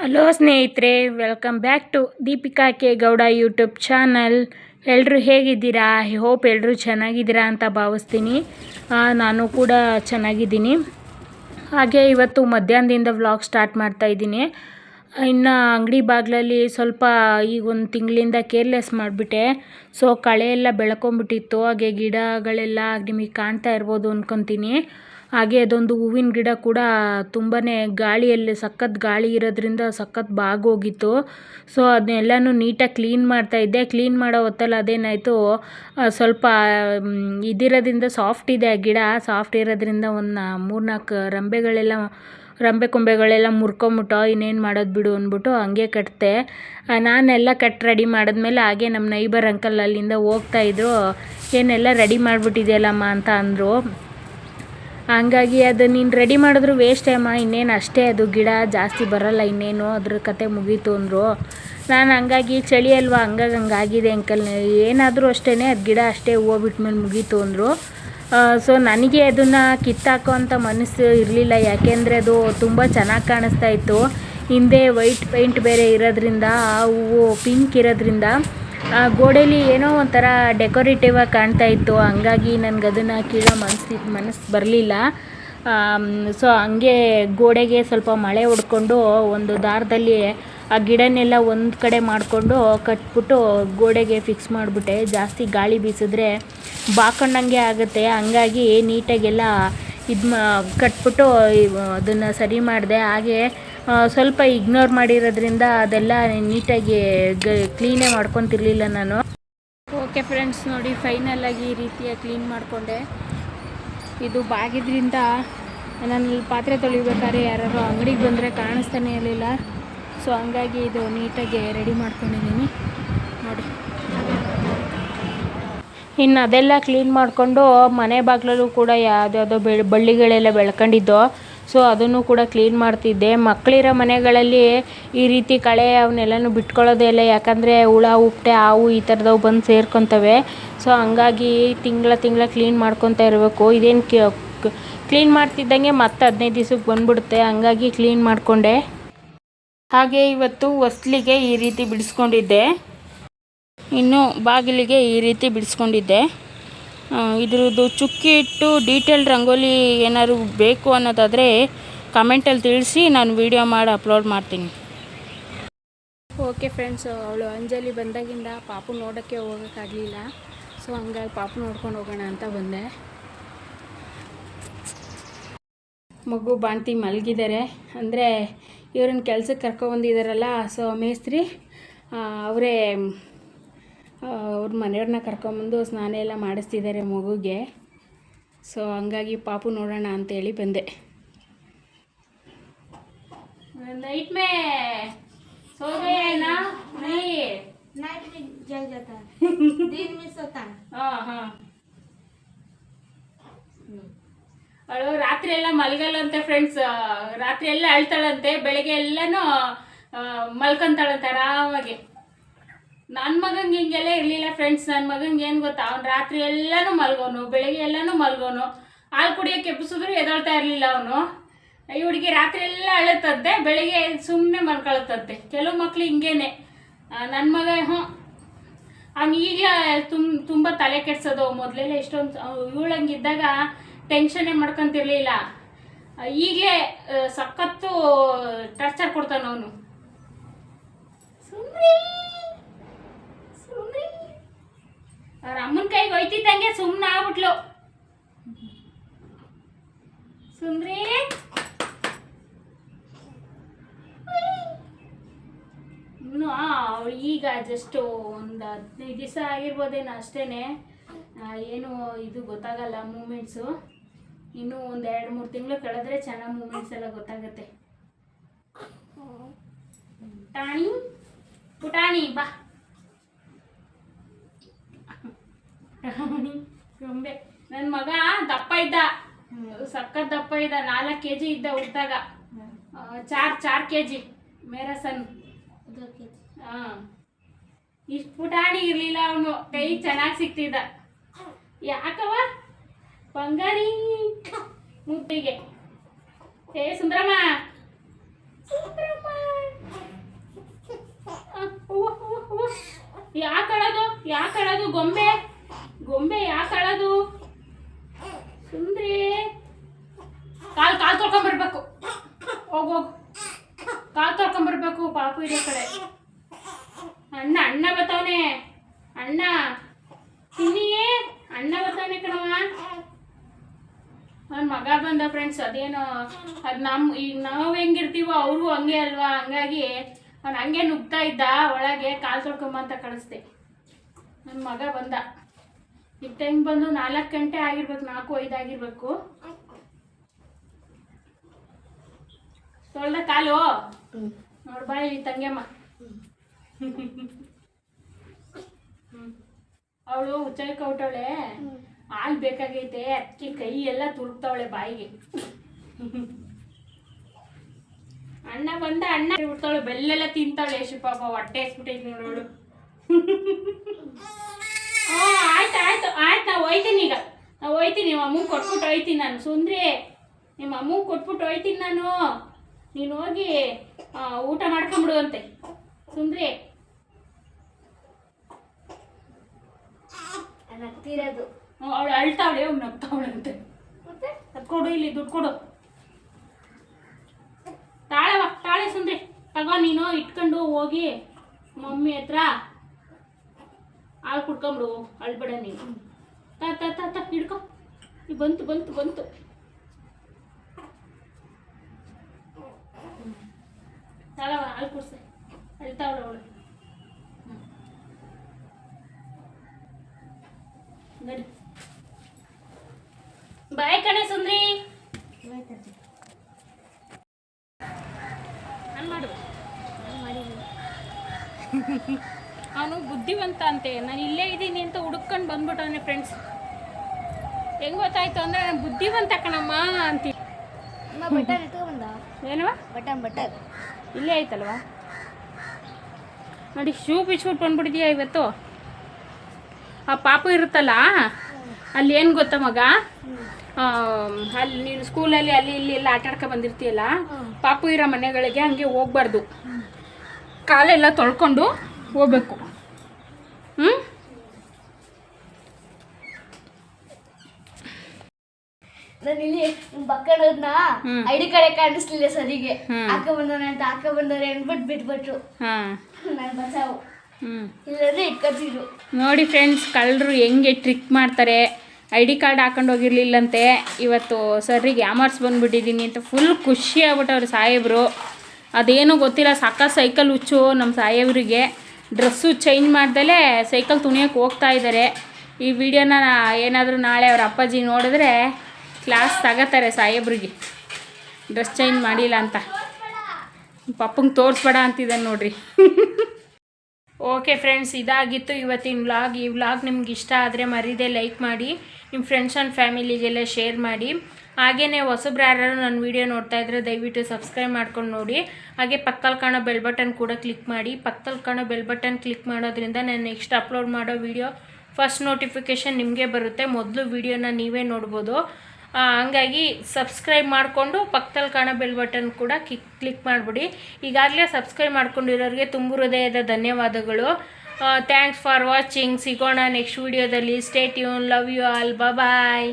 Hello ಸ್ನೇಹಿತರೆ welcome back to Deepika K Gowda YouTube channel ಎಲ್ಲರೂ ಹೇಗಿದ್ದೀರಾ? ಐ ಹೋಪ್ ಎಲ್ಲರೂ ಚೆನ್ನಾಗಿದ್ದೀರಾ ಅಂತ ಭಾವಿಸ್ತೀನಿ. ನಾನು ಕೂಡ ಚೆನ್ನಾಗಿದ್ದೀನಿ. ಹಾಗೆ ಇವತ್ತು ಮಧ್ಯಾಹ್ನದಿಂದ ವ್ಲಾಗ್ ಸ್ಟಾರ್ಟ್ ಮಾಡ್ತಾ ಇದ್ದೀನಿ. ಇನ್ನು ಅಂಗಡಿ ಬಾಗಿಲಲ್ಲಿ ಸ್ವಲ್ಪ ಈಗ ಒಂದು ತಿಂಗಳಿಂದ ಕೇರ್ಲೆಸ್ ಮಾಡಿಬಿಟ್ಟೆ. ಸೊ ಕಳೆ ಎಲ್ಲ ಬೆಳ್ಕೊಂಬಿಟ್ಟಿತ್ತು ಹಾಗೆ ಗಿಡಗಳೆಲ್ಲ ನಿಮಗೆ ಕಾಣ್ತಾ ಇರ್ಬೋದು ಅಂದ್ಕೊತೀನಿ ಹಾಗೆ ಅದೊಂದು ಹೂವಿನ ಗಿಡ ಕೂಡ ತುಂಬಾ ಗಾಳಿಯಲ್ಲಿ ಸಖತ್ ಗಾಳಿ ಇರೋದ್ರಿಂದ ಸಖತ್ ಬಾಗೋಗಿತ್ತು. ಸೊ ಅದನ್ನೆಲ್ಲನೂ ನೀಟಾಗಿ ಕ್ಲೀನ್ ಮಾಡ್ತಾ ಇದ್ದೆ. ಕ್ಲೀನ್ ಮಾಡೋ ಹೊತ್ತಲ್ಲಿ ಅದೇನಾಯಿತು ಸ್ವಲ್ಪ ಇದಿರೋದ್ರಿಂದ ಸಾಫ್ಟ್ ಇದೆ ಆ ಗಿಡ. ಸಾಫ್ಟ್ ಇರೋದ್ರಿಂದ ಒಂದು ಮೂರ್ನಾಲ್ಕು ರಂಬೆಗಳೆಲ್ಲ, ರಂಬೆ ಕೊಂಬೆಗಳೆಲ್ಲ ಮುರ್ಕೊಂಬಿಟ್ಟು, ಇನ್ನೇನು ಮಾಡೋದು ಬಿಡು ಅಂದ್ಬಿಟ್ಟು ಹಂಗೆ ಕಟ್ಟಿದೆ ನಾನೆಲ್ಲ ಕಟ್ ರೆಡಿ ಮಾಡಿದ್ಮೇಲೆ ಹಾಗೆ ನಮ್ಮ ನೈಬರ್ ಅಂಕಲ್ ಅಲ್ಲಿಂದ ಹೋಗ್ತಾ ಇದ್ರು. ಏನೆಲ್ಲ ರೆಡಿ ಮಾಡಿಬಿಟ್ಟಿದೆಯಲ್ಲಮ್ಮ ಅಂತ ಅಂದರು. ಹಂಗಾಗಿ ಅದು ನೀನು ರೆಡಿ ಮಾಡಿದ್ರು ವೇಸ್ಟ್ ಅಮ್ಮ. ಇನ್ನೇನು ಅಷ್ಟೇ ಅದು ಗಿಡ ಜಾಸ್ತಿ ಬರಲ್ಲ, ಇನ್ನೇನು ಅದ್ರ ಕತೆ ಮುಗೀತು ಅಂದರು. ನಾನು ಹಂಗಾಗಿ ಚಳಿ ಅಲ್ವಾ, ಹಂಗಾಗಿ ಹಂಗಾಗಿದೆ ಅಂಕಲ್. ಏನಾದರೂ ಅಷ್ಟೇ ಅದು ಗಿಡ ಅಷ್ಟೇ ಹೂವು ಬಿಟ್ಮೇಲೆ ಮುಗೀತು ಅಂದರು. ಸೊ ನನಗೆ ಅದನ್ನು ಕಿತ್ತಾಕೋ ಅಂತ ಮನಸ್ಸು ಇರಲಿಲ್ಲ. ಯಾಕೆಂದರೆ ಅದು ತುಂಬ ಚೆನ್ನಾಗಿ ಕಾಣಿಸ್ತಾ ಇತ್ತು. ಹಿಂದೆ ವೈಟ್ ಪೇಂಟ್ ಬೇರೆ ಇರೋದ್ರಿಂದ, ಆ ಹೂವು ಪಿಂಕ್ ಇರೋದ್ರಿಂದ ಆ, ಗೋಡೆಲಿ ಏನೋ ಒಂಥರ ಡೆಕೋರೇಟಿವ್ ಆಗಿ ಕಾಣ್ತಾ ಇತ್ತು. ಹಂಗಾಗಿ ನನಗೆ ಅದನ್ನು ಕೀಳೋ ಮನಸ್ಸು ಮನಸ್ಸು ಬರಲಿಲ್ಲ. ಸೊ ಹಂಗೆ ಗೋಡೆಗೆ ಸ್ವಲ್ಪ ಮಳೆ ಹೊಡ್ಕೊಂಡು ಒಂದು ದಾರದಲ್ಲಿ ಆ ಗಿಡನೆಲ್ಲ ಒಂದು ಕಡೆ ಮಾಡಿಕೊಂಡು ಕಟ್ಬಿಟ್ಟು ಗೋಡೆಗೆ ಫಿಕ್ಸ್ ಮಾಡಿಬಿಟ್ಟೆ. ಜಾಸ್ತಿ ಗಾಳಿ ಬೀಸಿದ್ರೆ ಬಾಕೊಂಡಂಗೆ ಆಗುತ್ತೆ. ಹಂಗಾಗಿ ನೀಟಾಗೆಲ್ಲ ಇದು ಮಾ ಕಟ್ಬಿಟ್ಟು ಅದನ್ನು ಸರಿ ಮಾಡಿದೆ. ಹಾಗೆ ಸ್ವಲ್ಪ ಇಗ್ನೋರ್ ಮಾಡಿರೋದ್ರಿಂದ ಅದೆಲ್ಲ ನೀಟಾಗಿ ಕ್ಲೀನೇ ಮಾಡ್ಕೊತಿರ್ಲಿಲ್ಲ ನಾನು. ಓಕೆ ಫ್ರೆಂಡ್ಸ್ ನೋಡಿ ಫೈನಲಾಗಿ ಈ ರೀತಿಯ ಕ್ಲೀನ್ ಮಾಡಿಕೊಂಡೆ. ಇದು ಬಾಗಿದ್ರಿಂದ ನಾನು ಪಾತ್ರೆ ತೊಳಿಬೇಕಾದ್ರೆ ಯಾರು ಅಂಗಡಿಗೆ ಬಂದರೆ ಕಾಣಿಸ್ತಾನೆ ಇರಲಿಲ್ಲ. ಸೊ ಹಂಗಾಗಿ ಇದು ನೀಟಾಗಿ ರೆಡಿ ಮಾಡ್ಕೊಂಡಿದ್ದೀನಿ. ನೋಡಿ. ಇನ್ನು ಅದೆಲ್ಲ ಕ್ಲೀನ್ ಮಾಡಿಕೊಂಡು ಮನೆ ಬಾಗಿಲಲ್ಲೂ ಕೂಡ ಯಾವುದ್ಯಾವುದೋ ಬೆಳ್, ಬಳ್ಳಿಗಳೆಲ್ಲ ಬೆಳ್ಕೊಂಡಿದ್ದೋ. ಸೊ ಅದನ್ನು ಕೂಡ ಕ್ಲೀನ್ ಮಾಡ್ತಿದ್ದೆ. ಮಕ್ಕಳಿರೋ ಮನೆಗಳಲ್ಲಿ ಈ ರೀತಿ ಕಳೆ ಅವನ್ನೆಲ್ಲನೂ ಬಿಟ್ಕೊಳ್ಳೋದೇ ಇಲ್ಲ. ಯಾಕಂದರೆ ಹುಳ, ಉಪ್ಟೆ, ಹಾವು ಈ ಥರದವು ಬಂದು ಸೇರ್ಕೊತವೆ. ಸೊ ಹಂಗಾಗಿ ತಿಂಗಳ ತಿಂಗಳ ಕ್ಲೀನ್ ಮಾಡ್ಕೊತಾ ಇರಬೇಕು. ಇದೇನು ಕ್ಲೀನ್ ಮಾಡ್ತಿದ್ದಂಗೆ ಮತ್ತೆ ಹದಿನೈದು ದಿವ್ಸಕ್ಕೆ ಬಂದ್ಬಿಡುತ್ತೆ. ಹಂಗಾಗಿ ಕ್ಲೀನ್ ಮಾಡಿಕೊಂಡೆ. ಹಾಗೆ ಇವತ್ತು ಹೊಸ್ಲಿಗೆ ಈ ರೀತಿ ಬಿಡಿಸ್ಕೊಂಡಿದ್ದೆ. ಇನ್ನು ಬಾಗಿಲಿಗೆ ಈ ರೀತಿ ಬಿಡಿಸ್ಕೊಂಡಿದ್ದೆ. ಇದ್ರದ್ದು ಚುಕ್ಕಿ ಇಟ್ಟು ಡೀಟೇಲ್ ರಂಗೋಲಿ ಏನಾದ್ರು ಬೇಕು ಅನ್ನೋದಾದರೆ ಕಮೆಂಟಲ್ಲಿ ತಿಳಿಸಿ, ನಾನು ವಿಡಿಯೋ ಮಾಡಿ ಅಪ್ಲೋಡ್ ಮಾಡ್ತೀನಿ. ಓಕೆ ಫ್ರೆಂಡ್ಸ್ ಅವಳು ಅಂಜಲಿ ಬಂದಾಗಿಂದ ಪಾಪು ನೋಡೋಕ್ಕೆ ಹೋಗೋಕ್ಕಾಗಲಿಲ್ಲ. ಸೊ ಹಂಗಾಗಿ ಪಾಪು ನೋಡ್ಕೊಂಡು ಹೋಗೋಣ ಅಂತ ಬಂದೆ. ಮಗು ಬಾಣ್ತಿ ಮಲಗಿದ್ದಾರೆ ಅಂದರೆ ಇವ್ರನ್ನ ಕೆಲ್ಸಕ್ಕೆ ಕರ್ಕೊಬಂದಿದ್ದಾರಲ್ಲ ಸೊ ಮೇಸ್ತ್ರಿ ಅವರೇ ಅವ್ರ ಮನೆಯವ್ರನ್ನ ಕರ್ಕೊಂಬಂದು ಸ್ನಾನ ಎಲ್ಲ ಮಾಡಿಸ್ತಿದ್ದಾರೆ ಮಗುಗೆ ಸೊ ಹಂಗಾಗಿ ಪಾಪು ನೋಡೋಣ ಅಂತೇಳಿ ಬಂದೆ ನೈಟ್ ಮೇ ಸೋ ಗಯಾ ನಾ ನೈ नाइट में जल जाता है दिन में सोता है ಹಾಂ ಹಾಂ ಅವಳು ರಾತ್ರಿ ಎಲ್ಲ ಮಲಗಲ್ಲಂತೆ ಫ್ರೆಂಡ್ಸ್ ರಾತ್ರಿ ಎಲ್ಲ ಅಳ್ತಾಳಂತೆ ಬೆಳಗ್ಗೆ ಎಲ್ಲನೂ ಆ, ಮಲ್ಕೊಂತಾಳಂತೆ ಆರಾಮಾಗಿ ನನ್ನ ಮಗಂಗೆ ಹಿಂಗೆಲ್ಲ ಇರಲಿಲ್ಲ ಫ್ರೆಂಡ್ಸ್ ನನ್ನ ಮಗಂಗೆ ಏನು ಗೊತ್ತಾ? ಅವ್ನು ರಾತ್ರಿ ಎಲ್ಲಾನು ಮಲ್ಗೋನು, ಬೆಳಗ್ಗೆ ಎಲ್ಲನೂ ಮಲ್ಗೋನು. ಹಾಲು ಕುಡಿಯೋಕೆ ಎಬ್ಬಿಸಿದ್ರು ಎದಾಳ್ತಾ ಇರಲಿಲ್ಲ ಅವನು. ಈ ಹುಡುಗಿ ರಾತ್ರಿ ಎಲ್ಲ ಅಳತದ್ದೆ ಬೆಳಗ್ಗೆ ಸುಮ್ಮನೆ ಮಲ್ಕೊಳತದ್ದೆ ಕೆಲವು ಮಕ್ಕಳು ಹಿಂಗೇನೆ. ನನ್ನ ಮಗ ಹ್ಞೂ ಅವ್ನು ಈಗಲೇ ತುಂಬ ತುಂಬ ತಲೆ ಕೆಡ್ಸೋದು ಮೊದಲೆಲ್ಲ ಎಷ್ಟೊಂದು ಇವಳಂಗಿದ್ದಾಗ ಟೆನ್ಷನ್ನೇ ಮಾಡ್ಕೊತಿರ್ಲಿಲ್ಲ. ಈಗಲೇ ಸಖತ್ತು ಟಾರ್ಚರ್ ಕೊಡ್ತಾನ ಅವನು. ಅವ್ರ ಅಮ್ಮನ ಕೈಗೆ ಹೋಯ್ತಿದ್ದಂಗೆ ಸುಮ್ಮನೆ ಆಗ್ಬಿಟ್ಲು. ಸುಂದ್ರಿ ಇನ್ನು ಅವಳು ಈಗ ಜಸ್ಟ್ ಒಂದು ಹದಿನೈದು ದಿವಸ ಆಗಿರ್ಬೋದೇನೋ ಅಷ್ಟೇನೆ. ಏನು ಇದು ಗೊತ್ತಾಗಲ್ಲ ಮೂಮೆಂಟ್ಸು. ಇನ್ನೂ ಒಂದು ಎರಡು ಮೂರು ತಿಂಗಳು ಕಳೆದ್ರೆ ಚೆನ್ನಾಗಿ ಮೂಮೆಂಟ್ಸ್ ಎಲ್ಲ ಗೊತ್ತಾಗುತ್ತೆ. ಟಾಣಿ ಪುಟಾಣಿ ಬಾ. ಗೊಂಬೆ. ನನ್ನ ಮಗ ದಪ್ಪ ಇದ್ದ. ಸಕ್ಕ ದಪ್ಪ ಇದ್ದ. ನಾಲ್ಕು ಕೆ ಜಿ ಇದ್ದ ಹುಟ್ಟಾಗ ಚಾರ್ ಚಾರ್ ಕೆ ಜಿ ಮೇರಸನ್. ಹಾಂ ಇಷ್ಟು ಪುಟಾಣಿ ಇರಲಿಲ್ಲ ಅವನು. ಕೈ ಚೆನ್ನಾಗಿ ಸಿಕ್ತಿದ್ದ. ಯಾಕವ ಬಂಗಾರಿ. ಮುಟ್ಟಿಗೆ ಏ, ಸುಂದ್ರಮ್ಮ. ಸುಂದರಮ್ಮ. ಯಾಕಳದು? ಯಾಕಳದು? ಗೊಂಬೆ? ಅಣ್ಣ ಅಣ್ಣ ಬತ್ತವನೆ. ಅಣ್ಣ ತಿನ್ನಿಯೇ. ಅಣ್ಣ ಬತ್ತವನೆ ಕಣವ ನನ್ನ ಮಗ ಬಂದ ಫ್ರೆಂಡ್ಸ್ ಅದೇನೋ ಅದು ನಮ್ಮ ಈಗ ನಾವು ಹೆಂಗಿರ್ತೀವೋ ಅವರು ಹಂಗೆ ಅಲ್ವಾ? ಹಂಗಾಗಿ ಅವ್ನು ಹಂಗೆ ನುಗ್ತಾ ಇದ್ದ ಒಳಗೆ ಕಾಲು ತೊಳ್ಕೊಂಬ ಅಂತ ಕಳಿಸ್ದೆ. ನನ್ನ ಮಗ ಬಂದ. ಈಗ ಟೈಮ್ ಬಂದು ನಾಲ್ಕು ಗಂಟೆ ಆಗಿರ್ಬೇಕು ನಾಲ್ಕು ಐದು ಆಗಿರ್ಬೇಕು. ತೊಳ್ದ ಕಾಲು. ನೋಡ್ಬಾ ಈ ತಂಗೆಮ್ಮ. ಅವಳು ಹುಚ್ಚಳಕ್ಕೆ ಹೊಟ್ಟವಳೆ ಹಾಲು ಬೇಕಾಗೈತೆ. ಅದಕ್ಕೆ ಕೈ ಎಲ್ಲ ತುರುಕ್ತಾವಳೆ ಬಾಯಿಗೆ. ಅಣ್ಣ ಬಂದ ಅಣ್ಣ ಬಿಡ್ತಾವಳೆ ಬೆಲ್ಲೆಲ್ಲ ತಿಂತಾಳೆ ಯಶು ಪಾಪ. ಹೊಟ್ಟೆ ಹಸ್ಬಿಟ್ಟೈತಿ ನೋಡೋಳು. ಆಯ್ತು ಆಯ್ತು ಆಯ್ತು. ನಾವು ಹೋಯ್ತೀನಿ ಈಗ. ನಾವು ಹೋಯ್ತೀನಿ. ನಿಮ್ಮ ಅಮ್ಮಗೆ ಕೊಟ್ಬಿಟ್ಟು ಹೋಯ್ತೀನಿ ನಾನು. ಸುಂದ್ರಿ, ನಿಮ್ಮ ಅಮ್ಮಗೆ ಕೊಟ್ಬಿಟ್ಟು ಹೋಯ್ತೀನಿ ನಾನು. ನೀನು ಹೋಗಿ ಊಟ ಮಾಡ್ಕೊಂಬಿಡು ಅಂತೆ. ಸುಂದ್ರಿ. ನಗ್ತಿರೋದು. ಅವಳು ಅಳ್ತಾವಳೆ ಅವ್ನು ನಗ್ತಾವಳೆ ಅಂತೆ ಮತ್ತೆ ಅದ್ಕೊಡು ಇಲ್ಲಿ ದುಡ್ಡು ಕೊಡು. ತಾಳೆವ ತಾಳೆ ಸುಂದ್ರಿ. ತಗೋ ನೀನು ಇಟ್ಕೊಂಡು ಹೋಗಿ ಮಮ್ಮಿ ಹತ್ರ ಹಾಲು ಕುಡ್ಕೊಂಬಿಡು ಅಳ್ಬೇಡ ನೀನು. ತ ತ ತ ತ ಹಿಡ್ಕೊ. ಬಂತು ಬಂತು ಬಂತು. ತಾಳವ ಹಾಲು ಕುಡ್ಸೆ. ಅಳ್ತಾವಳ ಅವಳು ನಡಿ ಬಾಯ್ ಕಣೆ ಸುಂದ್ರಿ ನಾನು ಮಾಡಿದೆ ಅವನು ಬುದ್ಧಿವಂತ ಅಂತೆ. ನಾನು ಇಲ್ಲೇ ಇದ್ದೀನಿ ಅಂತ ಹುಡುಕೊಂಡು ಬಂದ್ಬಿಟ್ಟವನೆ ಫ್ರೆಂಡ್ಸ್ ಹೆಂಗ್ ಗೊತ್ತಾಯ್ತು ಅಂದ್ರೆ ನಾನು ಬುದ್ಧಿವಂತ ಕಣಮ್ಮ ಅಂತಿ ಅಮ್ಮ ಬಟನ್ ಇಟ್ಕೊಂಡ್ ಬಂದ ಏನವ? ಬಟನ್ ಬಟನ್ ಇಲ್ಲೇ ಆಯ್ತಲ್ವಾ? ನೋಡಿ ಶೂ ಬಿಚ್ಬಿಟ್ಟು ಬಂದ್ಬಿಟ್ಟಿದ್ಯಾ ಇವತ್ತು? ಆ ಪಾಪು ಇರುತ್ತಲ್ಲ? ಅಲ್ಲಿ ಏನು ಗೊತ್ತ ಮಗ? ಅಲ್ಲಿ ನೀನು ಸ್ಕೂಲಲ್ಲಿ ಅಲ್ಲಿ ಇಲ್ಲಿ ಎಲ್ಲ ಆಟ ಆಡ್ಕೊ ಬಂದಿರ್ತೀಯಲ್ಲ ಪಾಪು ಇರೋ ಮನೆಗಳಿಗೆ ಹಂಗೆ ಹೋಗ್ಬಾರ್ದು. ಕಾಲೆಲ್ಲ ತೊಳ್ಕೊಂಡು ಹೋಗ್ಬೇಕು. ಹ್ಞೂ ನಾನು ಇಲ್ಲಿ ಬಕ್ಕಡೋದ್ನ. ಐಡಿ ಕಡೆ ಕಾಣಿಸ್ಲಿಲ್ಲ ಸರಿಗೆ. ಅಕ್ಕ ಬಂದವ್ರೆ ಬಂದವನೆ ಅಂತ ಅಕ್ಕ ಬಂದವ್ರೆ ಅನ್ಬಿಟ್ಟು ಬಿಟ್ಬಿಟ್ರು. ನಾನು ಬಚಾವು. ಇಲ್ಲದ್ರೆ ಇಟ್ಕೊತಿದ್ರು ನೋಡಿ ಫ್ರೆಂಡ್ಸ್ ಕಳ್ಳರು ಹೆಂಗೆ ಟ್ರಿಕ್ ಮಾಡ್ತಾರೆ. ಐ ಡಿ ಕಾರ್ಡ್ ಹಾಕೊಂಡು ಹೋಗಿರ್ಲಿಲ್ಲಂತೆ. ಇವತ್ತು ಸರ್ರಿಗೆ ಯಾಮರ್ಸ್ ಬಂದುಬಿಟ್ಟಿದ್ದೀನಿ ಅಂತ ಫುಲ್ ಖುಷಿ ಆಗ್ಬಿಟ್ಟವ್ರು ಸಾಹೇಬರು. ಅದೇನೋ ಗೊತ್ತಿಲ್ಲ, ಸಾಕ ಸೈಕಲ್ ಹುಚ್ಚು ನಮ್ಮ ಸಾಹೇಬ್ರಿಗೆ. ಡ್ರೆಸ್ಸು ಚೇಂಜ್ ಮಾಡ್ದಲೇ ಸೈಕಲ್ ತುಣಿಯೋಕ್ಕೆ ಹೋಗ್ತಾ ಇದ್ದಾರೆ ಈ ವಿಡಿಯೋನ ಏನಾದರೂ ನಾಳೆ ಅವ್ರ ಅಪ್ಪಾಜಿ ನೋಡಿದ್ರೆ ಕ್ಲಾಸ್ ತಗೋತಾರೆ ಸಾಹೇಬ್ರಿಗೆ. ಡ್ರೆಸ್ ಚೇಂಜ್ ಮಾಡಿಲ್ಲ ಅಂತ. ಪಪ್ಪಂಗೆ ತೋರಿಸ್ಬೇಡ ಅಂತಿದ್ದಾನೆ ನೋಡ್ರಿ. ಓಕೆ ಫ್ರೆಂಡ್ಸ್ ಇದಾಗಿತ್ತು ಇವತ್ತಿನ ವ್ಲಾಗ್ ಈ ವ್ಲಾಗ್ ನಿಮ್ಗೆ ಇಷ್ಟ ಆದರೆ ಮರೀದೆ ಲೈಕ್ ಮಾಡಿ ನಿಮ್ಮ ಫ್ರೆಂಡ್ಸ್ ಆ್ಯಂಡ್ ಫ್ಯಾಮಿಲಿಗೆಲ್ಲ ಶೇರ್ ಮಾಡಿ. ಹಾಗೆಯೇ ಹೊಸಬ್ರು ನನ್ನ ವೀಡಿಯೋ ನೋಡ್ತಾ ಇದ್ದರೆ ದಯವಿಟ್ಟು ಸಬ್ಸ್ಕ್ರೈಬ್ ಮಾಡ್ಕೊಂಡು ನೋಡಿ. ಹಾಗೆ ಪಕ್ಕದಲ್ಲಿ ಕಾಣೋ ಬೆಲ್ ಬಟನ್ ಕೂಡ ಕ್ಲಿಕ್ ಮಾಡಿ. ಪಕ್ಕದಲ್ಲಿ ಕಾಣೋ ಬೆಲ್ ಬಟನ್ ಕ್ಲಿಕ್ ಮಾಡೋದ್ರಿಂದ ನಾನು ನೆಕ್ಸ್ಟ್ ಅಪ್ಲೋಡ್ ಮಾಡೋ ವೀಡಿಯೋ ಫಸ್ಟ್ ನೋಟಿಫಿಕೇಷನ್ ನಿಮಗೆ ಬರುತ್ತೆ. ಮೊದಲು ವೀಡಿಯೋನ ನೀವೇ ನೋಡ್ಬೋದು. ಹಂಗಾಗಿ ಸಬ್ಸ್ಕ್ರೈಬ್ ಮಾಡಿಕೊಂಡು ಪಕ್ಕದಲ್ಲಿ ಕಾಣೋ ಬೆಲ್ ಬಟನ್ ಕೂಡ ಕ್ಲಿಕ್ ಕ್ಲಿಕ್ ಮಾಡಿಬಿಡಿ. ಈಗಾಗಲೇ ಸಬ್ಸ್ಕ್ರೈಬ್ ಮಾಡ್ಕೊಂಡಿರೋರಿಗೆ ತುಂಬ ಹೃದಯದ ಧನ್ಯವಾದಗಳು. ಥ್ಯಾಂಕ್ಸ್ ಫಾರ್ ವಾಚಿಂಗ್ ಸಿಗೋಣ ನೆಕ್ಸ್ಟ್ ವೀಡಿಯೋದಲ್ಲಿ ಸ್ಟೇಟ್ ಯೂನ್ ಲವ್ ಯು ಆಲ್ ಬಾಯ್